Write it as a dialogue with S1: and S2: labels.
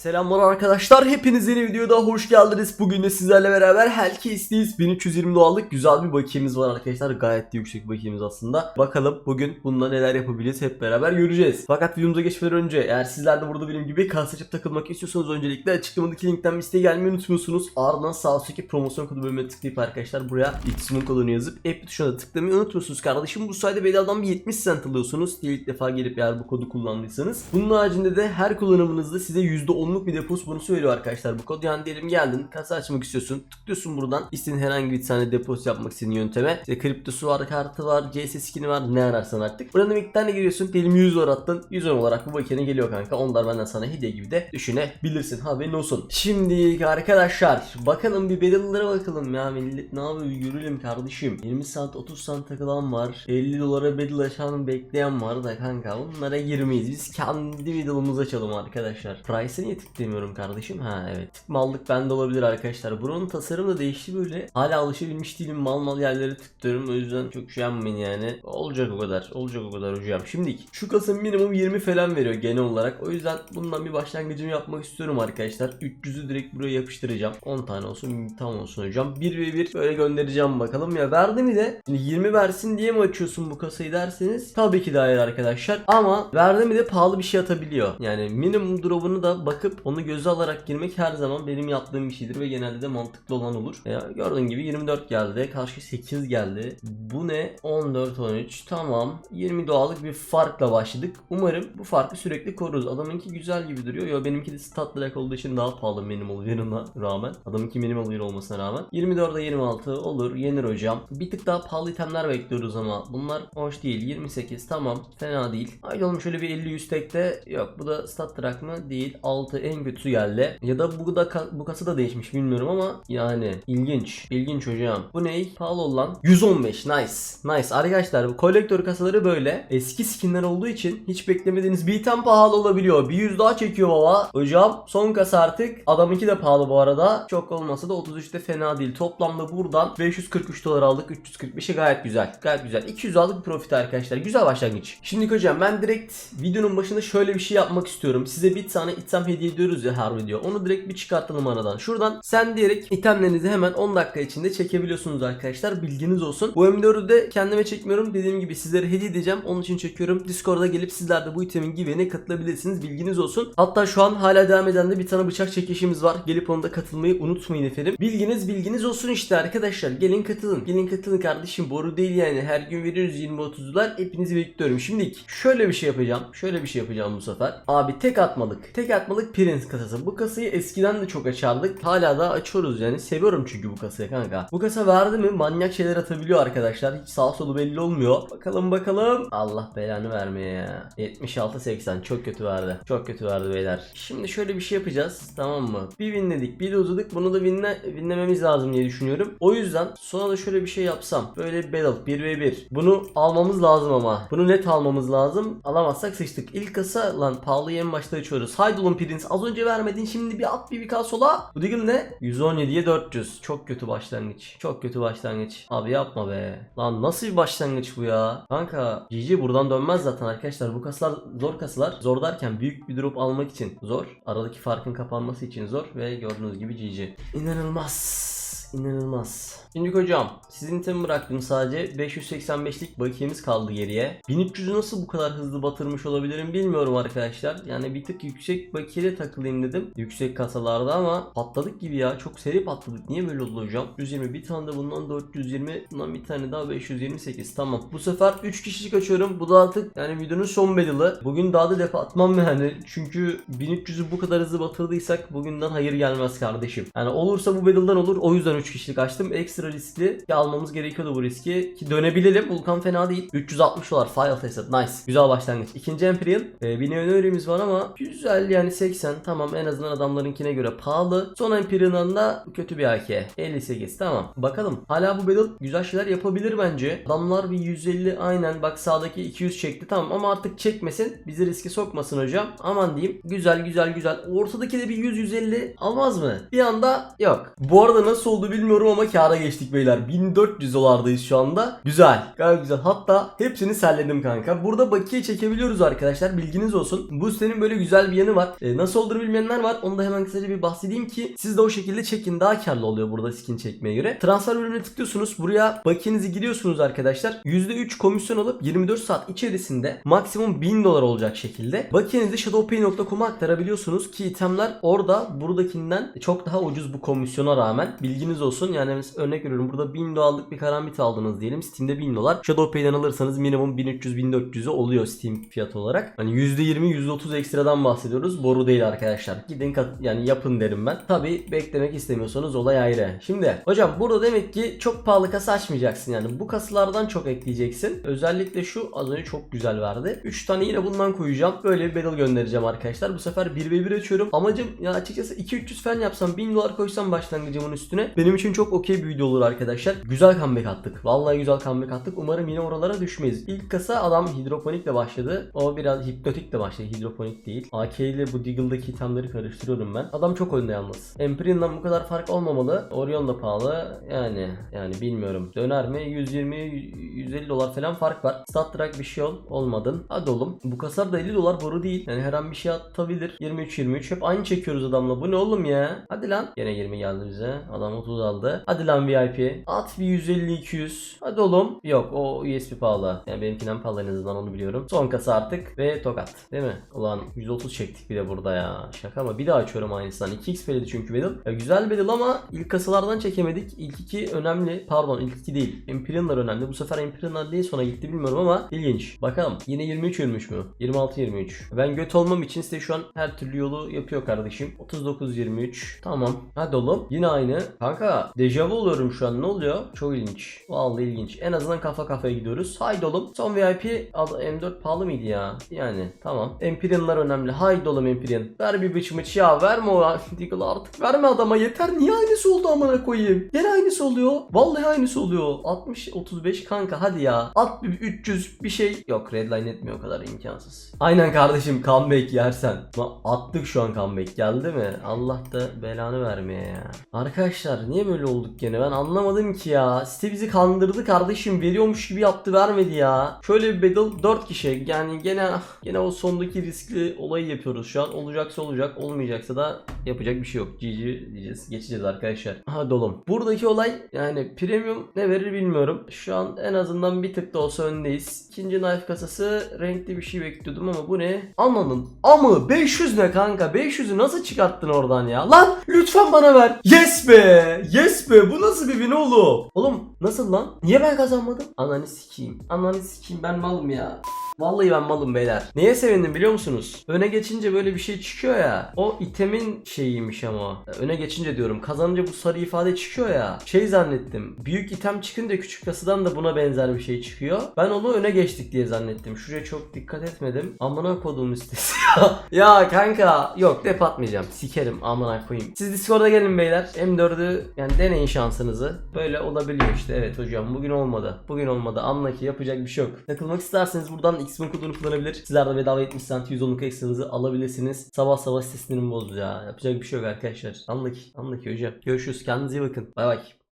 S1: Selamlar arkadaşlar. Hepiniz yeni videoda hoş geldiniz. Bugün de sizlerle beraber Hellcase'deyiz. 1320 doğallık güzel bir bakiyemiz var arkadaşlar. Gayet de yüksek bir bakiyemiz aslında. Bakalım bugün bununla neler yapabiliriz hep beraber göreceğiz. Fakat videomuza geçmeden önce eğer sizler de burada benim gibi kas açıp takılmak istiyorsanız öncelikle açıklamadaki linkten bir siteye gelmeyi unutmuyorsunuz. Ardından sağ üstteki promosyon kodu bölümüne tıklayıp arkadaşlar buraya X'min kodunu yazıp app tuşuna da tıklamayı unutmuyorsunuz kardeşim. Bu sayede bedavadan bir 70 cent alıyorsunuz. İlk defa gelip eğer bu kodu kullandıysanız. Bunun haricinde de her kullanımınızda size %10'luk bir depos bonusu veriyor arkadaşlar bu kod. Yani diyelim geldin kasa açmak istiyorsun. Tıklıyorsun buradan. İstediğin herhangi bir tane depos yapmak istediğin yönteme. İşte kriptosu var, kartı var, CS skin'i var ne ararsan artık. Buranın miktarına giriyorsun. Diyelim 100 dolar attın. 100 olarak bu bakiyene geliyor kanka. Onlar benden sana hediye gibi de düşünebilirsin. Haberin olsun. Şimdi arkadaşlar bakalım bir battle'lara bakalım ya. Millet ne yapıyor? Yürüyelim kardeşim. 20 saat 30 saat takılan var. 50 dolara battle açan bekleyen var da kanka. Bunlara girmeyiz. Biz kendi battle'ımızı açalım arkadaşlar. Price'ı niye tıklayamıyorum kardeşim? Ha evet. Tıkmallık bende olabilir arkadaşlar. Buranın tasarımı da değişti böyle. Hala alışabilmiş değilim. Mal mal yerlere tıklıyorum. O yüzden çok şey yapmayın yani. Olacak o kadar. Olacak o kadar hocam. Şimdi şu kasa minimum 20 falan veriyor genel olarak. O yüzden bundan bir başlangıcımı yapmak istiyorum arkadaşlar. 300'ü direkt buraya yapıştıracağım. 10 tane olsun tam olsun hocam. 1 ve 1 böyle göndereceğim bakalım ya. Verdi mi de? Şimdi 20 versin diye mi açıyorsun bu kasayı derseniz tabii ki de hayır arkadaşlar. Ama verdi mi de pahalı bir şey atabiliyor. Yani minimum drop'unu da bakıp onu göze alarak girmek her zaman benim yaptığım bir şeydir ve genelde de mantıklı olan olur. Ya gördüğün gibi 24 geldi. Karşı 8 geldi. Bu ne? 14 13. Tamam. 20 doğallık bir farkla başladık. Umarım bu farkı sürekli koruruz. Adamınki güzel gibi duruyor. Yo benimki de stat direkt olduğu için daha pahalı minimal yanına rağmen. Adamınki minimal yer olmasına rağmen. 24'e 26 olur. Yenir hocam. Bir tık daha pahalı itemler bekliyoruz ama bunlar hoş değil. 28 tamam. Fena değil. Haydi oğlum şöyle bir 50 100 tekte. Yok bu da stat track mı? Değil. 6 en kötüsü geldi. Ya da bu da bu kasa da değişmiş bilmiyorum ama yani ilginç. İlginç hocam. Bu ne? Pahalı olan 115. Nice. Nice. Arkadaşlar bu kolektör kasaları böyle. Eski skinler olduğu için hiç beklemediğiniz bir item pahalı olabiliyor. Bir yüz daha çekiyor baba. Hocam son kasa artık. Adamınki de pahalı bu arada. Çok olmasa da 33'te fena değil. Toplamda buradan 543 dolar aldık. 345'e gayet güzel. Gayet güzel. 200 aldık profit arkadaşlar. Güzel başlangıç. Şimdi hocam ben direkt videonun başında şöyle bir şey yapmak istiyorum. Size bir tane item hediye ediyoruz ya her video. Onu direkt bir çıkartalım aradan. Şuradan sen diyerek itemlerinizi hemen 10 dakika içinde çekebiliyorsunuz arkadaşlar. Bilginiz olsun. Bu M4'ü de kendime çekmiyorum. Dediğim gibi sizlere hediye edeceğim. Onun için çekiyorum. Discord'a gelip sizler de bu itemin giveaway'ine katılabilirsiniz. Bilginiz olsun. Hatta şu an hala devam eden de bir tane bıçak çekişimiz var. Gelip ona da katılmayı unutmayın efendim. Bilginiz bilginiz olsun işte arkadaşlar. Gelin katılın. Gelin katılın kardeşim. Boru değil yani. Her gün veriyoruz 20-30 dolar. Hepinizi bekliyorum. Şimdi şöyle bir şey yapacağım. Şöyle bir şey yapacağım bu sefer. Abi tek atmalık. Tek atmalık Prince kasası. Bu kasayı eskiden de çok açardık. Hala da açıyoruz yani. Seviyorum çünkü bu kasayı kanka. Bu kasa verdi mi manyak şeyler atabiliyor arkadaşlar. Hiç sağ solu belli olmuyor. Bakalım bakalım. Allah belanı vermeye ya. 76-80 çok kötü verdi. Çok kötü verdi beyler. Şimdi şöyle bir şey yapacağız. Tamam mı? Bir winledik bir de uzadık. Bunu da winle, winlememiz lazım diye düşünüyorum. O yüzden sonra da şöyle bir şey yapsam. Böyle battle 1v1. Bunu almamız lazım ama. Bunu net almamız lazım. Alamazsak sıçtık. İlk kasa lan pahalı en başta açıyoruz. Haydi oğlum Prince. Az önce vermedin. Şimdi bir at bir bir kal sola. Bu digim ne? 117'ye 400. Çok kötü başlangıç. Çok kötü başlangıç. Abi yapma be. Lan nasıl bir başlangıç bu ya? Kanka GG buradan dönmez zaten arkadaşlar. Bu kasalar zor kasalar. Zor derken büyük bir drop almak için zor. Aradaki farkın kapanması için zor. Ve gördüğünüz gibi GG. İnanılmaz. İnanılmaz. Şimdi hocam sizin için bıraktım sadece 585'lik bakiyemiz kaldı geriye. 1300'ü nasıl bu kadar hızlı batırmış olabilirim bilmiyorum arkadaşlar. Yani bir tık yüksek bakiyede takılayım dedim. Yüksek kasalarda ama patladık gibi ya. Çok seri patladık. Niye böyle oldu hocam? 120 bir tane de bundan 420 bundan bir tane daha 528 tamam. Bu sefer 3 kişilik açıyorum. Bu da artık yani videonun son battle'ı. Bugün daha da defa atmam yani. Çünkü 1300'ü bu kadar hızlı batırdıysak bugünden hayır gelmez kardeşim. Yani olursa bu battle'dan olur. O yüzden 3 kişilik açtım. Ekstra riskli ki almamız gerekiyordu bu riski. Ki dönebilelim. Vulkan fena değil. 360 dolar file tested. Nice. Güzel başlangıç. İkinci Imperial. Ee, bir önerimiz var ama güzel yani 80. Tamam en azından adamlarınkine göre pahalı. Son Imperial'dan da kötü bir AK. 58 tamam. Bakalım. Hala bu battle güzel şeyler yapabilir bence. Adamlar bir 150 aynen bak sağdaki 200 çekti tamam ama artık çekmesin. Bizi riske sokmasın hocam. Aman diyeyim. Güzel güzel güzel. Ortadaki de bir 100 150 almaz mı? Bir anda yok. Bu arada nasıl oldu bilmiyorum ama kâra geçtik beyler. 1400 dolardayız şu anda. Güzel. Gayet güzel. Hatta hepsini selledim kanka. Burada bakiye çekebiliyoruz arkadaşlar. Bilginiz olsun. Bu sitenin böyle güzel bir yanı var. Ee, nasıl olduğunu bilmeyenler var. Onu da hemen kısaca bir bahsedeyim ki siz de o şekilde çekin. Daha karlı oluyor burada skin çekmeye göre. Transfer bölümüne tıklıyorsunuz. Buraya bakiyenizi giriyorsunuz arkadaşlar. %3 komisyon alıp 24 saat içerisinde maksimum 1000 dolar olacak şekilde bakiyenizi shadowpay.com'a aktarabiliyorsunuz ki itemler orada buradakinden çok daha ucuz bu komisyona rağmen. Bilginiz olsun. Yani örnek veriyorum burada 1000 dolarlık bir karambit aldınız diyelim. Steam'de 1000 dolar. Shadowpay'den alırsanız minimum 1300-1400'e oluyor Steam fiyat olarak. Hani %20 %30 ekstradan bahsediyoruz. Boru değil arkadaşlar. Gidin yani yapın derim ben. Tabi beklemek istemiyorsanız olay ayrı. Şimdi hocam burada demek ki çok pahalı kasa açmayacaksın yani. Bu kasalardan çok ekleyeceksin. Özellikle şu az önce çok güzel verdi. 3 tane yine bundan koyacağım. Böyle bir battle göndereceğim arkadaşlar. Bu sefer 1v1 açıyorum. Amacım ya açıkçası 2-300 falan yapsam 1000 dolar koysam başlangıcımın üstüne. Benim için çok okey bir video olur arkadaşlar. Güzel comeback attık. Vallahi güzel comeback attık. Umarım yine oralara düşmeyiz. İlk kasa adam hidroponikle başladı. O biraz hipnotikle başladı. Hidroponik değil. AK ile bu Deagle'daki itemleri karıştırıyorum ben. Adam çok önde yalnız. Empyrean'dan bu kadar fark olmamalı. Orion da pahalı. Yani yani bilmiyorum. Döner mi? 120 150 dolar falan fark var. Stat bir şey ol. Olmadın. Hadi oğlum. Bu kasar da 50 dolar boru değil. Yani her an bir şey atabilir. 23 23 hep aynı çekiyoruz adamla. Bu ne oğlum ya? Hadi lan. Gene 20 geldi bize. Adam 30 aldı. Hadi lan VIP. At bir 150 200. Hadi oğlum. Yok o USB pahalı. Yani benimkinden pahalı en azından onu biliyorum. Son kasa artık ve tokat. Değil mi? Ulan 130 çektik bir de burada ya. Şaka ama bir daha açıyorum aynısından. 2x verdi çünkü battle. Ya güzel battle ama ilk kasalardan çekemedik. İlk iki önemli. Pardon ilk iki değil. Imperial'lar önemli. Bu sefer Imperial'lar değil sonra gitti bilmiyorum ama ilginç. Bakalım. Yine 23 ölmüş mü? 26-23. Ben göt olmam için size şu an her türlü yolu yapıyor kardeşim. 39-23. Tamam. Hadi oğlum. Yine aynı. Kanka dejavu oluyorum şu an. Ne oluyor? Çok ilginç. Vallahi ilginç. En azından kafa kafaya gidiyoruz. Haydi oğlum. Son VIP Ad- M4 pahalı mıydı ya? Yani tamam. Empyrean'lar önemli. Haydi oğlum Empyrean. Ver bir bıç mıç ya. Verme o Deagle artık. Verme adama yeter. Niye aynısı oldu amına koyayım? Gene aynısı oluyor. Vallahi aynısı oluyor. 60 35 kanka hadi ya. At bir 300 bir şey. Yok redline etmiyor o kadar imkansız. Aynen kardeşim comeback yersen. Attık şu an comeback geldi mi? Allah da belanı vermeye ya. Arkadaşlar niye böyle olduk gene ben anlamadım ki ya. Site bizi kandırdı kardeşim. Veriyormuş gibi yaptı vermedi ya. Şöyle bir battle 4 kişi. Yani gene gene o sondaki riskli olayı yapıyoruz şu an. Olacaksa olacak olmayacaksa da yapacak bir şey yok. GG diyeceğiz. Geçeceğiz arkadaşlar. Hadi oğlum. Buradaki olay yani premium ne verir bilmiyorum. Şu an en azından bir tık da olsa öndeyiz. İkinci knife kasası renkli bir şey bekliyordum ama bu ne? Ananın amı 500 ne kanka? 500'ü nasıl çıkarttın oradan ya? Lan lütfen bana ver. Yes be. Yes be. Bu nasıl bir win oğlum? Oğlum nasıl lan? Niye ben kazanmadım? Ananı sikeyim. Ananı sikeyim ben malım ya. Vallahi ben malım beyler. Neye sevindim biliyor musunuz? Öne geçince böyle bir şey çıkıyor ya. O itemin şeyiymiş ama. Öne geçince diyorum. Kazanınca bu sarı ifade çıkıyor ya. Şey zannettim. Büyük item çıkınca küçük kasadan da buna benzer bir şey çıkıyor. Ben onu öne geçtik diye zannettim. Şuraya çok dikkat etmedim. Amına kodum listesi ya. ya kanka. Yok dep atmayacağım. Sikerim amına koyayım. Siz Discord'a gelin beyler. M4'ü yani deneyin şansınızı. Böyle olabiliyor işte. Evet hocam bugün olmadı. Bugün olmadı. Anla ki yapacak bir şey yok. Takılmak isterseniz buradan Xmin kodunu kullanabilir. Sizler de bedava 70 cent 110'luk ekstranızı alabilirsiniz. Sabah sabah seslerim bozdu ya. Yapacak bir şey yok arkadaşlar. Anla ki hocam. Görüşürüz. Kendinize iyi bakın. Bay bay.